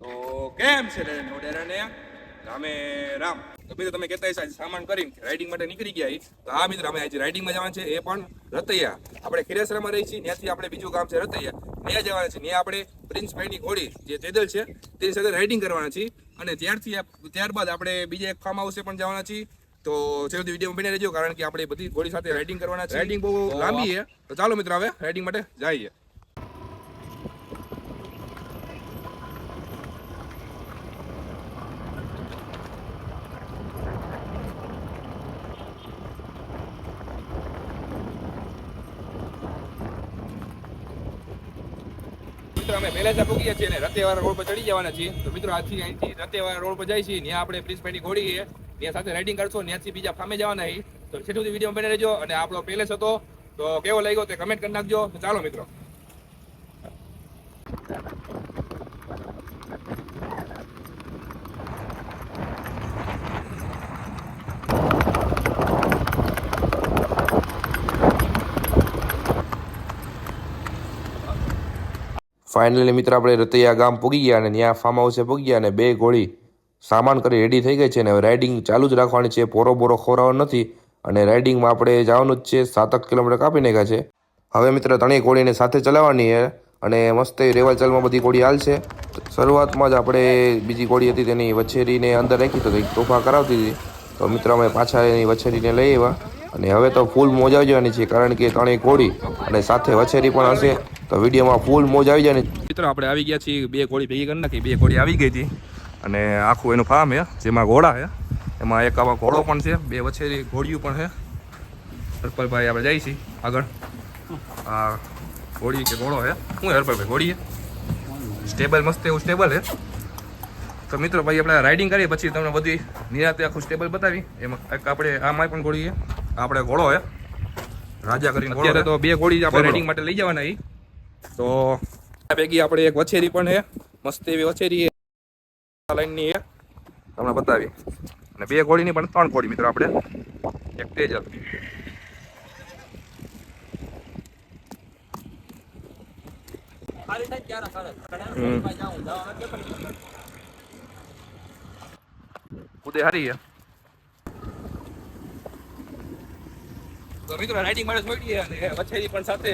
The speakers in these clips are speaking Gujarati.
તો કેમ છે રે નોડેરાને રામે તો મિત્રો તમે કહેતા આજે સામાન કરીને રાઇડિંગ માટે નીકળી ગયા. તો હા મિત્રો અમે આજે રાઇડિંગમાં છે એ પણ રતૈયા આપણે ખીરેસરામાં રહી છીએ ત્યાંથી આપણે બીજું ગામ છે રતૈયા ત્યાં જવાના છે ત્યાં આપણે પ્રિન્સભાઈની ઘોડી જે તેદલ છે તેની સાથે રાઇડિંગ કરવાના છીએ અને ત્યારથી ત્યારબાદ આપણે બીજા એક ફાર્મ હાઉસે પણ જવાના છીએ તો છેલ્લે વીડિયો બની રહેજો કારણ કે આપણે બધી ઘોડી સાથે રાઇડિંગ કરવાના છે રાઇડિંગ બહુ લાંબી છે. તો ચાલો મિત્રો હવે રાઇડિંગ માટે જઈએ. મિત્રો અમે પહેલા જ ગયા છીએ અને રતેવાળા રોડ પર ચડી જવાના છીએ. તો મિત્રો આજથી અહીંથી રતેવાળા રોડ પર જાય છીએ. ત્યાં આપણે પ્રિન્સભાઈની ઘોડી છે. ત્યાં સાથે રાઇડિંગ કરશો, ત્યાંથી બીજા ફામે જવાના છીએ તો છેલ્લું વીડિયો બને રહેજો અને આપણો પેલેસ હતો. તો કેવો લાગ્યો તે કમેન્ટ કરી નાખજો. ચાલો મિત્રો. ફાઇનલી મિત્ર, આપણે રતૈયા ગામ પૂગી ગયા અને ત્યાં ફાર્મ હાઉસે પૂગી ગયા અને બે ગોળી સામાન કરી રેડી થઈ ગઈ છે અને હવે રાઇડિંગ ચાલુ જ રાખવાની છે. પોરો બોરો ખોરાવાનો નથી અને રાઇડિંગમાં આપણે જવાનું જ છે. સાતક કિલોમીટર કાપી નાખ્યા છે. હવે મિત્ર, ત્રણેય કોળીને સાથે ચલાવવાની છે અને મસ્ત એવી રેવાચલમાં બધી ગોળી હાલશે શરૂઆતમાં જ આપણે બીજી ગોળી હતી તેની વછેરીને અંદર રાખી તો કંઈક તોફા કરાવતી હતી. તો મિત્ર, અમે પાછા એની વછેરીને લઈ આવ્યા. અને હવે તો ફૂલ મોજ આવી જવાની છે કારણ કે ત્રણેય કોળી અને સાથે વછેરી પણ હશે. તો વિડીયોમાં ફૂલ મોજ આવી જવાની. મિત્રો, આપણે આવી ગયા છીએ. બે કોળી ભેગી કરી નાખી. બે ઘોડી આવી ગઈ હતી. અને આખું એનું ફાર્મ છે જેમાં ઘોડા છે. એમાં એક આવા ઘોડો પણ છે બે વછેરી ઘોડિયું પણ છે. હરપલભાઈ આપણે જઈએ છીએ આગળ. આ ઘોડી કે ઘોડો છે. શું હરપલભાઈ ઘોડી છે? સ્ટેબલ મસ્ત એવું સ્ટેબલ છે. તો મિત્રો ભાઈ આપણે રાઇડિંગ કરીએ પછી તમને બધી નિરાતે આખું સ્ટેબલ બતાવી. એમાં એક આપણે આમાં પણ ઘોડી છે. આપણે ઘોડો છે. રાજા કરીને અત્યારે તો બે ઘોડી આપણે રાઇડિંગ માટે લઈ જવાના એ તો ભેગી આપણે એક વછેરી પણ છે. મસ્ત એવી વછેરી છે. લાઈનની એ તમને બતાવી અને બે ઘોડીની પણ ત્રણ ઘોડી મિત્રો આપણે. એક તેજલ મિત્રો રાઇડિંગ માટે છોડીએ અને વછેરી પણ સાથે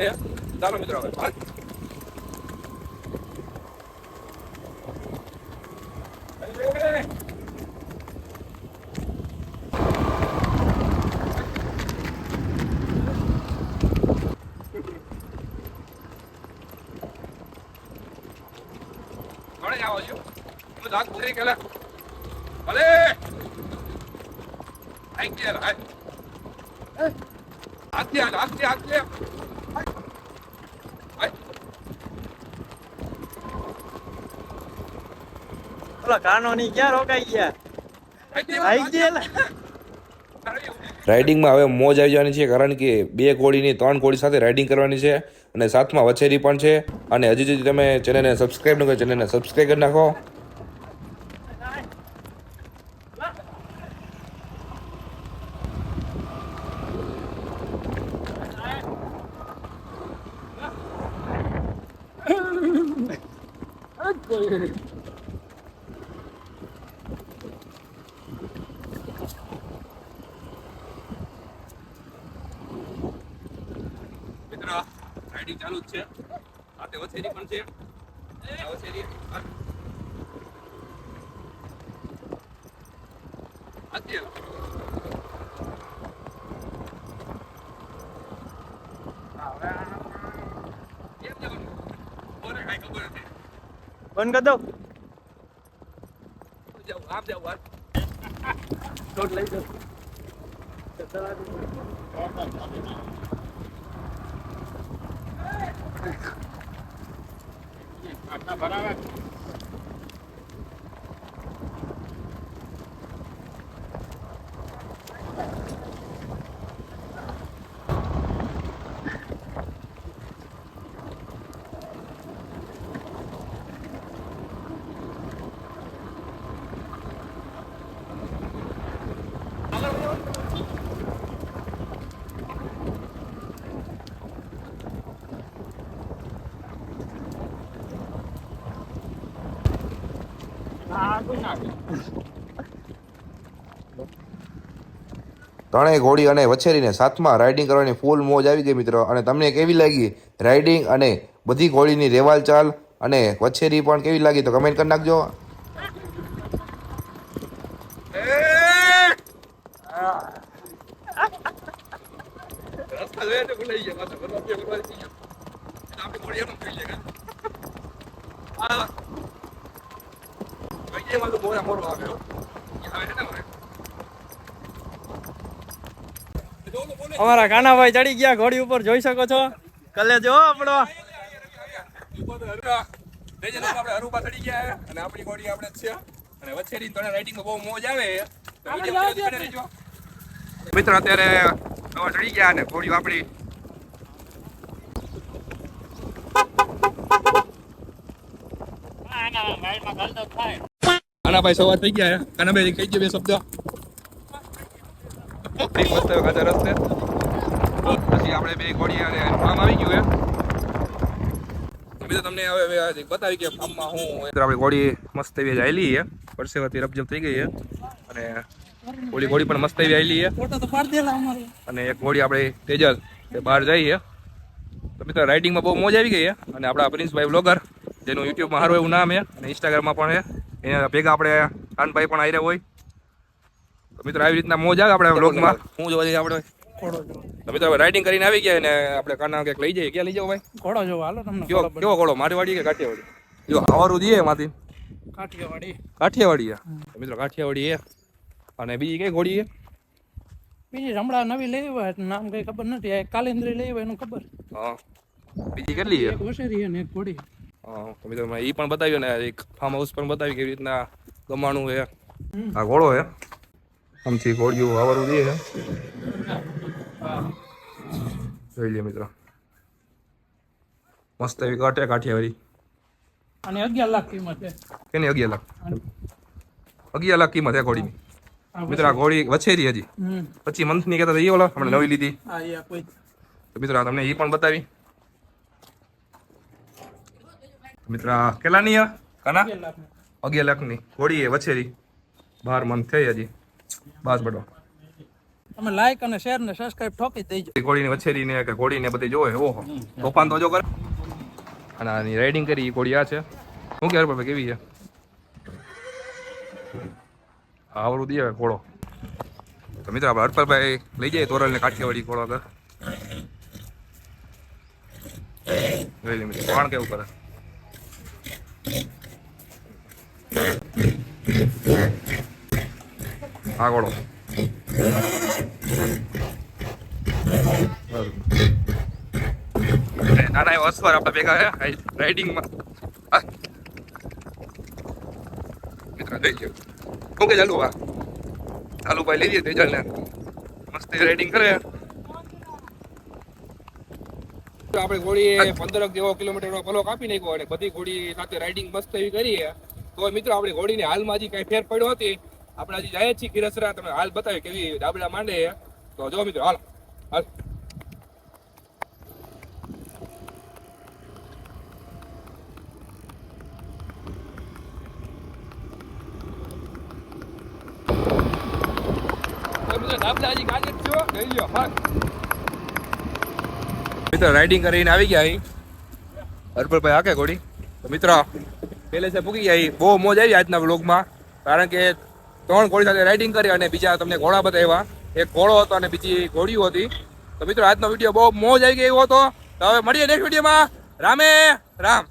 ચાલો મિત્રો હવે હાલ. ઘણે આવો છો તું દાંત ઉતરી ગયેલા. ભલે. આઈ ગયા હાય આગલી હાલ આગલી આગલી હાય ઓલા કાનોની ક્યાં રોકાઈ ગયા? આઈ ગયેલા રાઇડિંગમાં હવે મોજ આવી જવાની છે કારણ કે બે કોળીની ત્રણ કોળી સાથે રાઇડિંગ કરવાની છે અને સાથમાં વછેરી પણ છે. અને હજી સુધી તમે ચેનલને સબસ્ક્રાઈબ ન કરો ચેનલને સબસ્ક્રાઈબ કરી નાખો. મિત્ર રાઇડિંગ ચાલુ જ છે સાથે વછેરી પણ છે વછેરી. હા, હવે કેમ જવાનું? કોને કાંઈ ખબર નથી બંધ કર દઉં. આમ જાઉં આમ ચોટ લઈ જાઉં ભરાવે. ત્રણેય ઘોડી અને વછેરીને સાથમાં રાઇડિંગ કરવાની ફૂલ મોજ આવી ગઈ મિત્રો. અને તમને કેવી લાગી રાઇડિંગ અને બધી ઘોડીની રેવાલ ચાલ અને વછેરી પણ કેવી લાગી તો કમેન્ટ કરી નાખજો. રસ્તા જોઈએ તો ભૂલાઈ ગયા પાછા ફરવા ફરવા ફરવા થઈ ગયા. એટલે આપણી જો ઓલો બોલે છે. અમારા કાનાભાઈ ચડી ગયા ઘોડી ઉપર જોઈ શકો છો. કલે જો આપણો. આપણે હરુપા ચડી ગયા અને આપણી ઘોડી આપણે છે. અને વચ્ચેની ત્રણે રાઇડિંગમાં બહુ મોજ આવે. મિત્રો અત્યારે હવે ચડી ગયા અને ઘોડી આપણી કાનાભાઈ સવાર થઈ ગયા કાનાભાઈ કહી દે બે શબ્દ. રસ્તે પછી આપણે બે ઘોડી અને ફાર્મ આવી ગયું છે બીજું તમને હવે બતાવી કે ફાર્મમાં હું આપણી ઘોડી મસ્ત એવી આવેલી છે પરસેવાથી રબજબ થઈ ગઈ છે અને ઓલી ઘોડી પણ મસ્ત એવી આવેલી છે ફોટો તો પાડી દેલા અમારે. અને એક ઘોડી આપણે તેજલ તે બહાર જઈએ તો મિત્રો રાઇડિંગમાં બહુ મોજ આવી ગઈ છે અને આપણા પ્રિન્સભાઈ બ્લોગર જેનું યુટ્યુબમાં સારું એવું નામ છે અને ઇન્સ્ટાગ્રામમાં પણ છે એના ભેગા આપણે કાનભાઈ પણ આવી હોય. તો મિત્રો આવી રીતના મોજ આવે આપણે બ્લોગમાં હું જોવા જઈએ આપણે. તો મિત્રો હવે રાઇડિંગ કરીને આવી ગયા અને આપણે કાના કંઈક લઈ જઈએ. ક્યાં લઈ જાવ ભાઈ? ઘોડો જો હાલો તમને કેવો ખબર કેવો ઘોડો? મારવાડી કે કાઠિયાવાડી? જો આવારું દઈએ એમાંથી. કાઠિયાવાડી. કાઠિયાવાડી મિત્રો કાઠિયાવાડી એ. અને બીજી કઈ ઘોડી એ? બીજી હમણાં નવી લઈ આવ્યા એટલે નામ કઈ ખબર નથી. કાલિન્દ્રી લઈ આવ્યા એનું ખબર? હા. બીજી કેટલી છે? એક અને એક ઘોડી. તો મિત્રો એ પણ બતાવ્યું ને એક ફાર્મ હાઉસ પણ બતાવી કેવી રીતના ગમાણું છે. આ ઘોડો છે. આમથી ઘોડિયું વાવરું દે છે. જોઈ લે મિત્રો. મસ્ત એવી કાંઠે કાઠિયાવાડી અને અગિયાર લાખ કિંમત છે. કેની અગિયાર લાખ? અગિયાર લાખ કિંમત છે ઘોડીની. મિત્રો આ ઘોડી વછેરી હજી. પછી મંથ મંથની કહેતા એ ઓલા હમણાં નવી લીધી. આ તો મિત્રો તમને એ પણ બતાવી. મિત્રો કેટલાની કના? અગિયાર લાખ અગિયાર લાખની ઘોડી એ વછેરી. બાર મંથ થઈ હજી. બસ બટો તમે લાઈક અને શેર ને સબસ્ક્રાઇબ ઠોકી દેજો. ઘોડીની વછેરીને કે ઘોડીને બધી જોવે ઓહો. તોફાન તો જો કરે. અને આની રાઇડિંગ કરી ઘોડી આ છે. શું કે રૂપિયા કેવી છે? આવરું દે ઘોડો. તો મિત્ર આપણે હરપરભાઈ લઈ જઈએ તોરલને કાઠિયાવાડી ઘોડો આગળ. જોઈ લે મિત્રો કોણ કેવું કરે? આ ઘોડો નાના એવા ચાલુ ભાઈ, લઈ જઈએ તેજલ ને. મસ્ત રાઇડિંગ કરે. આપણે ઘોડી પંદર જેવો કિલોમીટરનો પલો કાપી નાખ્યો અને બધી ઘોડી સાથે રાઇડિંગ મસ્ત એવી કરી છે. તો મિત્રો, આપણી ઘોડીની હાલમાં હજી કઈ ફેર પડ્યો હતી આપણે હજી જાય છીએ કિરસરા તમે હાલ બતાવી કેવી ડાબડા માંડે તો જો મિત્રો, હાલ. હાલ. મિત્ર રાઇડિંગ કરીને આવી ગયા અહીં. હરપલભાઈ હાકે ઘોડી. મિત્ર પેલે છે પૂગી ગયા. બહુ મોજ આવી આજના વ્લોગમાં. કારણ કે ત્રણ ઘોડી સાથે રાઇડિંગ કરી અને બીજા તમને ઘોડા બતાવ્યા. એક ઘોડો હતો અને બીજી ઘોડીઓ હતી. તો મિત્રો, આજનો વીડિયો બહુ મોજ આવી ગયો હતો. તો હવે મળીએ નેક્સ્ટ વિડીયોમાં રામે રામ.